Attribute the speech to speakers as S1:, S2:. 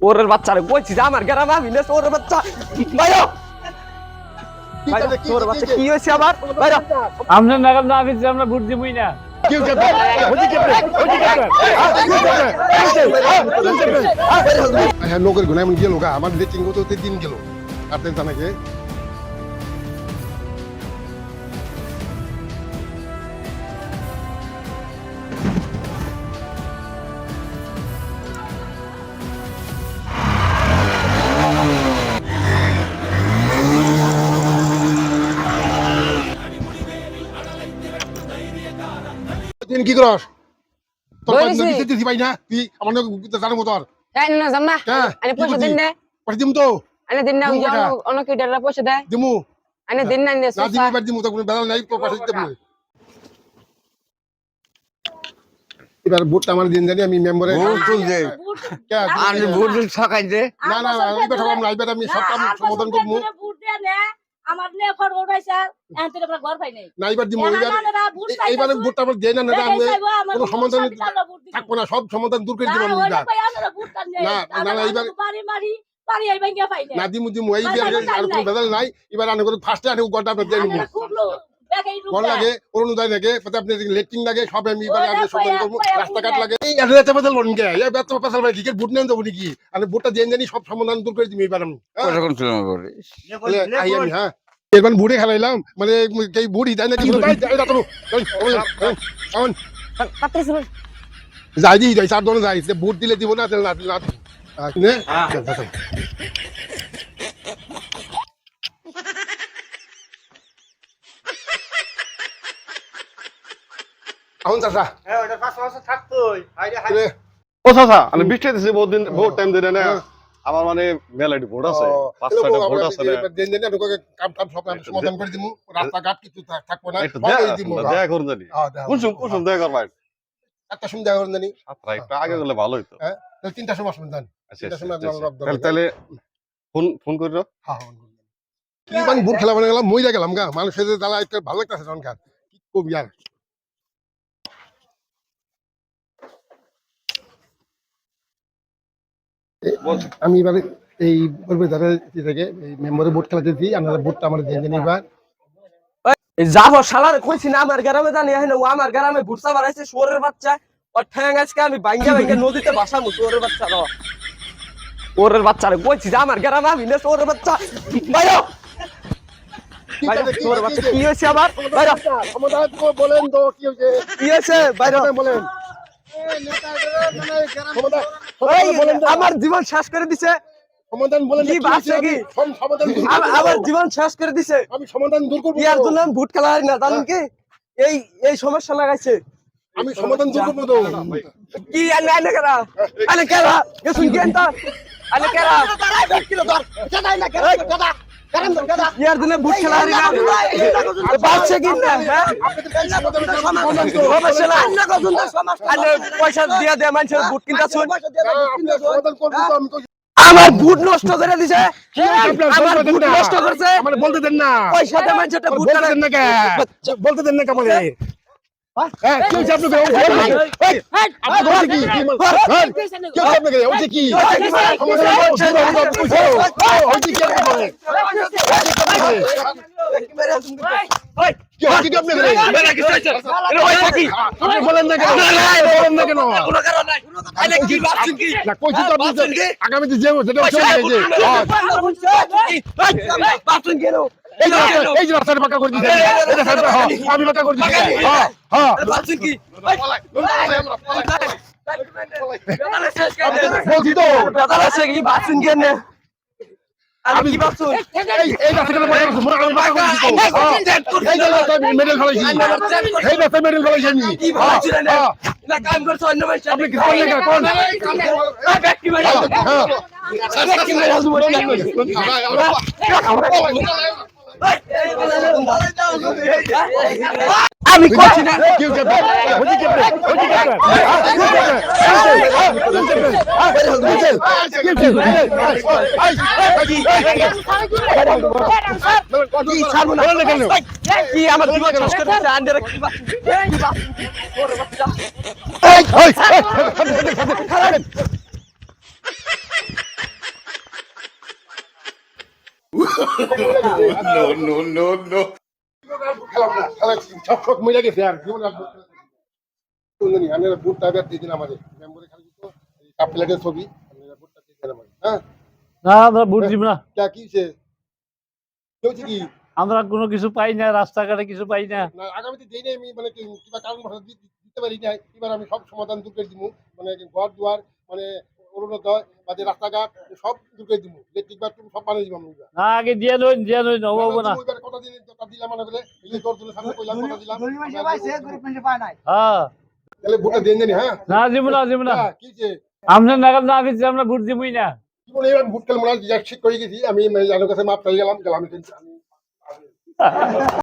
S1: ওরের বাচ্চারে কইছি যে আমার গ্রামে আমি না ওরের বাচ্চা বাচ্চা কি হয়েছে আবার বাইরো
S2: আমরা না আফিস আমরা ভোট দিবই না
S3: হ্যাঁ লোকের গুণা এমন গেল আমার দিন গেল আপনি জানাকে কি করস? তোর দিতে দিতে না। তুই আমার জানো মতো আর
S4: না জাম না আরে পয়সা দিন না
S3: পরে দিম তো।
S4: আরে দিন না
S3: দিবো
S4: ওই
S3: কটা?
S4: অনেক কিটারা পয়সা দেয়
S3: দিমু।
S4: আরে দিন না না
S3: দিমু এবার দিমু তো কোনো বেলা নাই তো দিতে পারবে এবার ভোটটা আমার দিন জানি আমি মেম্বারে
S5: ভোট তুলছে আমি ভোট
S3: না না না এবার ঠকাম না এবার আমি সব কাম সমাধান করব।
S6: আমার নে ফর উঠাইছে এখন তুই আপনার ঘর পাই নাই।
S3: না এবার দিমু এবার এইবারে ভোটটা আমার দেয় না না আমি কোনো সমাধান থাকব না সব সমাধান দূর করে দিব না, না, না, এইবার-
S6: বাড়ি মারি বাড়ি আই ভাঙ্গা পাই
S3: না দিমু দিমু এই যে আর কোনো বেদাল নাই। এবার আনে করে ফার্স্টে আনে গড়টা দিয়ে ঘর লাগে লাগে তাতে আপনি লেট্রিন লাগে সব আমি এবারে
S6: ওরে
S3: আমি সমাধান করব রাস্তাঘাট লাগে। এই এত বেদাল বলুন কে? এই এত পেশাল ভাই ক্রিকেট ভোট নেন যাব নাকি আমি ভোটটা দিয়ে জানি সব সমাধান দূর করে দিবি এবার আমি। হ্যাঁ?
S5: ছিল
S3: আই আমি হ্যাঁ। এবার বুড়ি খেলাইলাম মানে এই বুড়ি যাই দি যাই চার দোকানে যাই বুট দিলে দিব না তাহলে না দিলে না দিব। আহ, নে? চল, চল, চল। এখন রে,
S7: ও চাচা আমি বৃষ্টি দিছি বহুত দিন বহুত টাইম দিলে না। আমার মানে মেলাটি ভোট আছে। পাঁচ ছয়টা ভোট আছে
S3: দিন দিন কাম টাম সব আমি সমাধান করে দিমু। রাস্তাঘাট কিছু থাকব না
S7: দেখা করুন জানি।
S3: হ্যাঁ, দেখা
S7: কুসুম
S3: করব।
S7: কুসুম দেখা করবা
S3: একটা সময় দেখা করেন জানি।
S7: সাতটা একটু আগে গেলে ভালো হইতো।
S3: তাহলে তিনটার সময় আসবেন জান।
S7: আচ্ছা, আচ্ছা,
S3: সময়
S7: আচ্ছা, তাহলে ফোন ফোন করিও
S3: হ্যাঁ হ্যাঁ কি মানে বুট খেলা মানে গেলাম মইরা গেলাম গা। মানুষের জ্বালা একটা ভালো লাগতেছে তখন কি কবি আর। আমি এবারে এই বলবে যারা থেকে এই মেম্বারে ভোট খেলাতে দিই আপনারা ভোটটা আমার দিয়ে দেন এবার।
S1: এই যাব শালার কইছি না আমার গ্রামে জানি হ্যাঁ ও আমার গ্রামে ভুটসা বাড়াইছে সোরের বাচ্চা। ওর ঠ্যাং আজকে আমি বাইঙ্গা বাইঙ্গা নদীতে সোরের বাচ্চা র ওরের বাচ্চারে কইছি যে আমার গ্রামে আমি না সোরের বাচ্চা। বাইরো! কি হয়েছে আবার? বাইরো।
S3: বলেন তো কি হয়েছে?
S1: কি হয়েছে? বাইরো।
S3: বলেন। তো।
S1: আমার জীবন শেষ করে দিছে।
S3: সমাধান বলে
S1: কি
S3: কি? সমাধান দূর।
S1: আমার জীবন শেষ করে দিছে।
S3: আমি সমাধান দূর করব।
S1: ইয়ার জন্য আমি ভুট খেলা না জানেন কি? এই এই সমস্যা লাগাইছে।
S3: আমি সমাধান দূর করব তো।
S1: কি আনে আনে কেরা? আনে কেরা? কি আনতা আনে কেরা? ইয়ার খেলা হারি না বাচ্চা না হ্যাঁ? পয়সা দিয়া দে মানুষের আমার বুট নষ্ট করে দিছে। আমার
S3: বলতে দেন না।
S1: নষ্ট করছে।
S3: বলতে দেন না।
S1: পয়সা দে মানুষের ভুট
S3: বলতে দেন না বলতে দেন না আগামীতে যে এই যে এই যে রাস্তাটা পাকা করে দিয়েছে এই রাস্তাটা, হ্যাঁ, আমি পাকা করে দিয়েছি হ্যাঁ হ্যাঁ বলছি তো
S1: আমি কি ভাবছুন
S3: এই রাস্তাটা পাকা করে হ্যাঁ, এই যে রাস্তায় মেডেল ফেলাইছি এই রাস্তায় মেডেল ফেলাইছি আমি
S1: কি
S3: হ্যাঁ, হ্যাঁ,
S1: না কাম করছ অন্য মানুষ
S3: আপনি কি করলেন না কোন হ্যাঁ
S1: আমি করছি না
S3: কি হয়েছে হচ্ছে কি আপনি হচ্ছে কি
S1: আমার জীবন শেষ করে দিচ্ছে আন্ডারে কি ভাবছুন? কি বাচ্চা।
S3: দিয়ে দেন হ্যাঁ
S2: না। আমরা কোনো কিছু পাই না, রাস্তাঘাটে কিছু পাই না।
S3: আগামীতে নেই, আমি মানে কিবা দিতে পারি না আমি সব সমাধান করে দিব মানে ঘর দুয়ার মানে অরুণোদয় বা যে রাস্তাঘাট সব দূর দিব। ইলেকট্রিক বাথরুম সব বানিয়ে দিব আমি
S2: না আগে দিয়ে নই দিয়ে নই হব না।
S3: দিব এবার কথা দিন কথা দিলাম মানে বলে এই যে দশজনের সামনে কইলাম কথা দিলাম।
S2: হ্যাঁ।
S3: তাহলে ভোটটা হ্যাঁ?
S2: না দিব না দিব না।
S3: হ্যাঁ, কি যে?
S2: আপনার নাগাল না আমরা ভোট দিবই না।
S3: জীবনে এবার ভোট খেলে মনে হয় ঠিক করে গেছি। আমি কাছে মাপ চাই গেলাম গেলাম আমি।